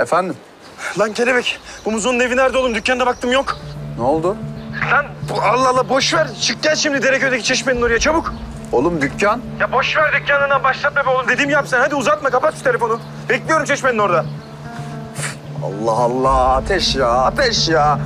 Efendim? Lan kelebek, bu Muzo'nun evi nerede oğlum? Dükkanda baktım yok. Ne oldu? Lan bu- Allah Allah boş ver. Çık gel şimdi Dereköy'deki çeşmenin oraya çabuk. Oğlum dükkan. Ya boş ver dükkanından başlatma be oğlum. Dediğimi yap sen. Hadi uzatma kapat şu telefonu. Bekliyorum çeşmenin orada. Allah Allah ateş ya ateş ya.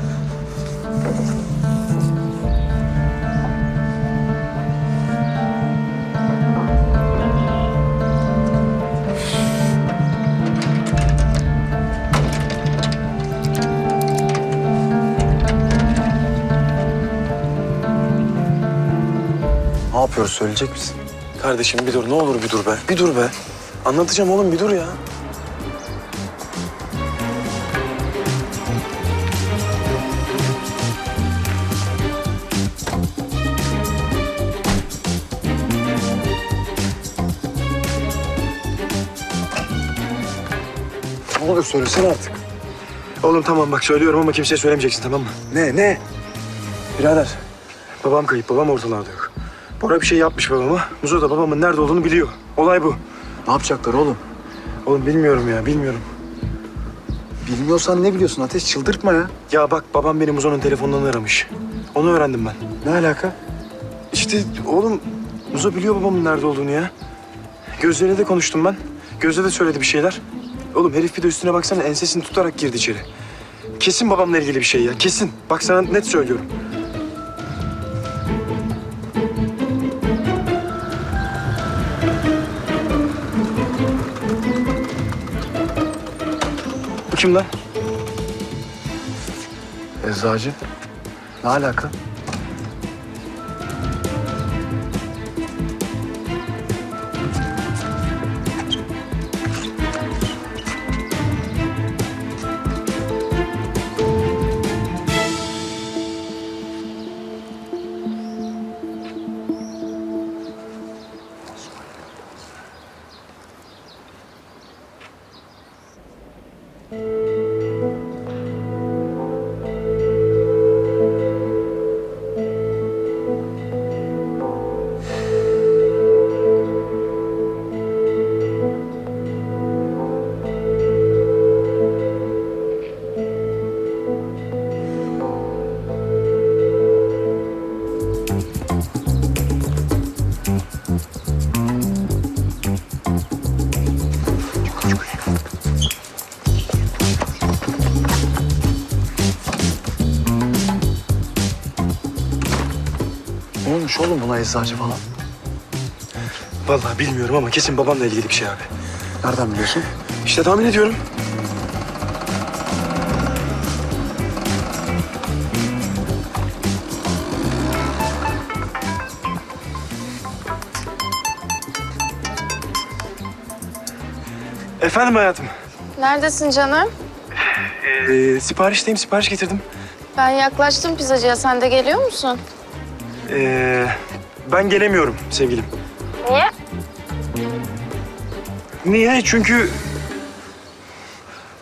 Yapıyoruz söyleyecek misin? Kardeşim bir dur ne olur bir dur be. Bir dur be. Anlatacağım oğlum bir dur ya. Ne olur söylesene artık. Oğlum tamam bak söylüyorum ama kimseye söylemeyeceksin tamam mı? Ne ne? Birader babam kayıp babam ortalarda yok. Bora bir şey yapmış babama. Muzo da babamın nerede olduğunu biliyor. Olay bu. Ne yapacaklar oğlum? Oğlum bilmiyorum ya bilmiyorum. Bilmiyorsan ne biliyorsun Ateş çıldırtma ya. Ya bak babam beni Muzo'nun telefonundan aramış. Onu öğrendim ben. Ne alaka? İşte oğlum Muzo biliyor babamın nerede olduğunu ya. Gözlerine de konuştum ben. Gözde de söyledi bir şeyler. Oğlum herif bir de üstüne baksana ensesini tutarak girdi içeri. Kesin babamla ilgili bir şey ya kesin. Bak sana net söylüyorum. Kim lan? Eczacı. Ne alaka? Ne olmuş oğlum buna eczacı falan? Vallahi bilmiyorum ama kesin babamla ilgili bir şey abi. Nereden biliyorsun? İşte tahmin ediyorum. Efendim hayatım. Neredesin canım? Ee, siparişteyim, sipariş getirdim. Ben yaklaştım pizzacıya. Sen de geliyor musun? Ee, ben gelemiyorum sevgilim. Niye? Niye? Çünkü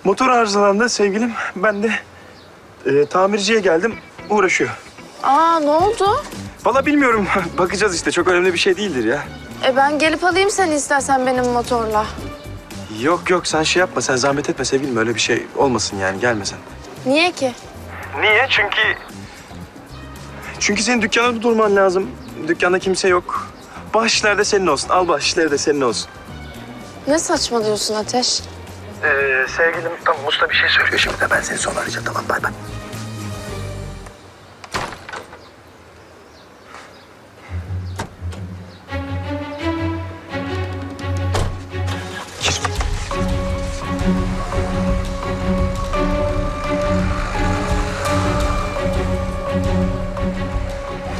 motor arızalandı sevgilim. Ben de e, tamirciye geldim, uğraşıyor. Aa ne oldu? Vallahi bilmiyorum. Bakacağız işte. Çok önemli bir şey değildir ya. E ben gelip alayım seni istersen benim motorla. Yok yok sen şey yapma. Sen zahmet etme sevgilim. Öyle bir şey olmasın yani. Gelme sen. Niye ki? Niye? Çünkü... Çünkü senin dükkanda durman lazım. Dükkanda kimse yok. Bahşişler de senin olsun. Al bahşişleri de senin olsun. Ne saçmalıyorsun Ateş? Ee, sevgilim tamam Musta bir şey söylüyor şimdi de ben seni sonra arayacağım tamam bay bay.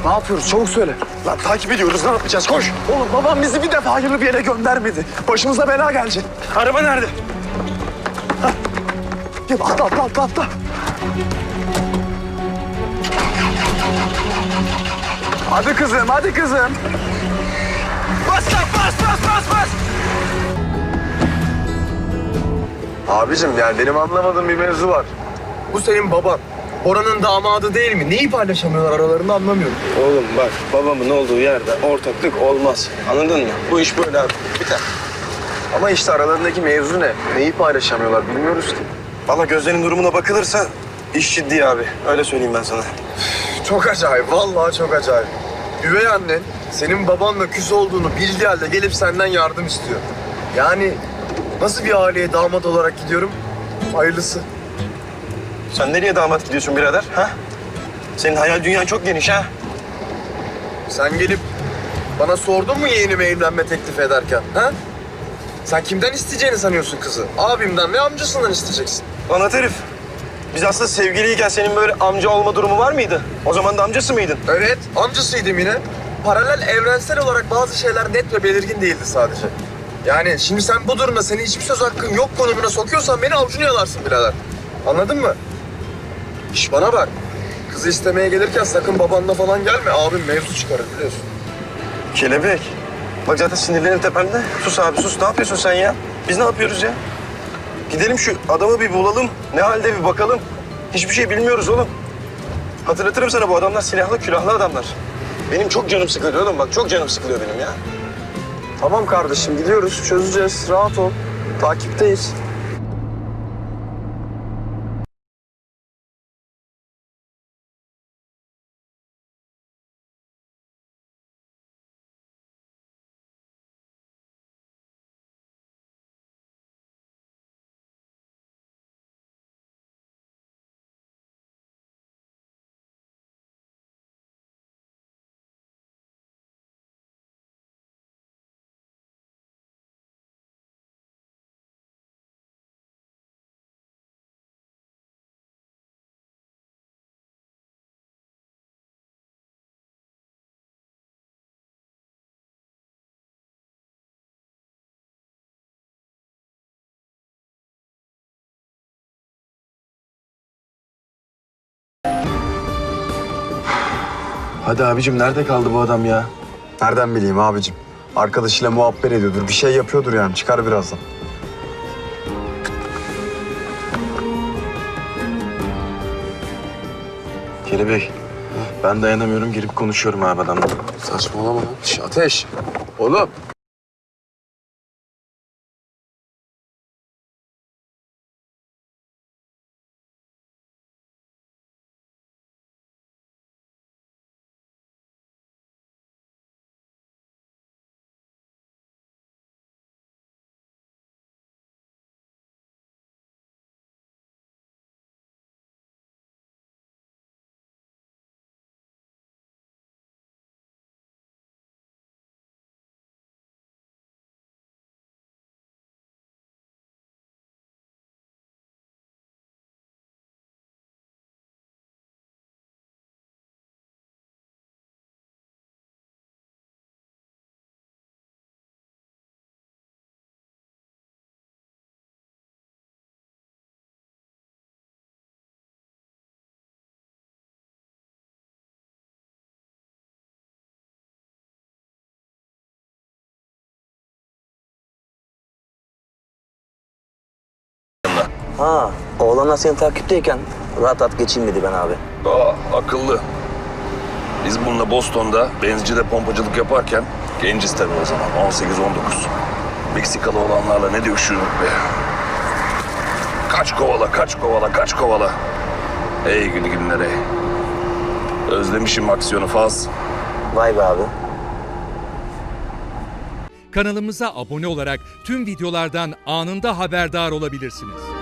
Ne yapıyoruz çabuk söyle. Lan takip ediyoruz ne yapacağız koş. Oğlum babam bizi bir defa hayırlı bir yere göndermedi. Başımıza bela gelecek. Araba nerede? Gel atla atla atla atla. Hadi kızım hadi kızım. Bas bas bas bas bas. Abicim yani benim anlamadığım bir mevzu var. Bu senin baban. Oranın damadı değil mi? Neyi paylaşamıyorlar aralarında anlamıyorum. Oğlum bak babamın olduğu yerde ortaklık olmaz. Anladın mı? Bu iş böyle abi. Biter. Ama işte aralarındaki mevzu ne? Neyi paylaşamıyorlar bilmiyoruz ki. Valla gözlerinin durumuna bakılırsa iş ciddi abi. Öyle söyleyeyim ben sana. Çok acayip, vallahi çok acayip. Üvey annen senin babanla küs olduğunu bildiği halde gelip senden yardım istiyor. Yani nasıl bir aileye damat olarak gidiyorum? Hayırlısı. Sen nereye damat gidiyorsun birader? Ha? Senin hayal dünyan çok geniş ha. Sen gelip bana sordun mu yeğenime evlenme teklif ederken? Ha? Sen kimden isteyeceğini sanıyorsun kızı? Abimden ve amcasından isteyeceksin. Anlat herif. Biz aslında sevgiliyken senin böyle amca olma durumu var mıydı? O zaman da amcası mıydın? Evet, amcasıydım yine. Paralel evrensel olarak bazı şeyler net ve belirgin değildi sadece. Yani şimdi sen bu durumda senin hiçbir söz hakkın yok konumuna sokuyorsan beni avucunu yalarsın birader. Anladın mı? İş bana bak. Kızı istemeye gelirken sakın babanla falan gelme. Abim mevzu çıkarır biliyorsun. Kelebek. Bak zaten sinirlerin tepemde. Sus abi sus. Ne yapıyorsun sen ya? Biz ne yapıyoruz ya? Gidelim şu adamı bir bulalım. Ne halde bir bakalım. Hiçbir şey bilmiyoruz oğlum. Hatırlatırım sana bu adamlar silahlı külahlı adamlar. Benim çok canım sıkılıyor oğlum bak çok canım sıkılıyor benim ya. Tamam kardeşim gidiyoruz çözeceğiz. Rahat ol. Takipteyiz. Hadi abicim nerede kaldı bu adam ya? Nereden bileyim abicim? Arkadaşıyla muhabbet ediyordur. Bir şey yapıyordur yani. Çıkar birazdan. Kelebek. Ben dayanamıyorum girip konuşuyorum abi adamla. Saçmalama lan. Şş, Ateş. Oğlum. Ha, oğlanlar seni takipteyken rahat rahat geçeyim dedi ben abi. Aa, akıllı. Biz bununla Boston'da benzincide pompacılık yaparken genciz tabii o zaman 18-19. Meksikalı olanlarla ne dövüşüyorduk be. Kaç kovala, kaç kovala, kaç kovala. Ey günü günlere. Özlemişim aksiyonu faz. Vay be abi. Kanalımıza abone olarak tüm videolardan anında haberdar olabilirsiniz.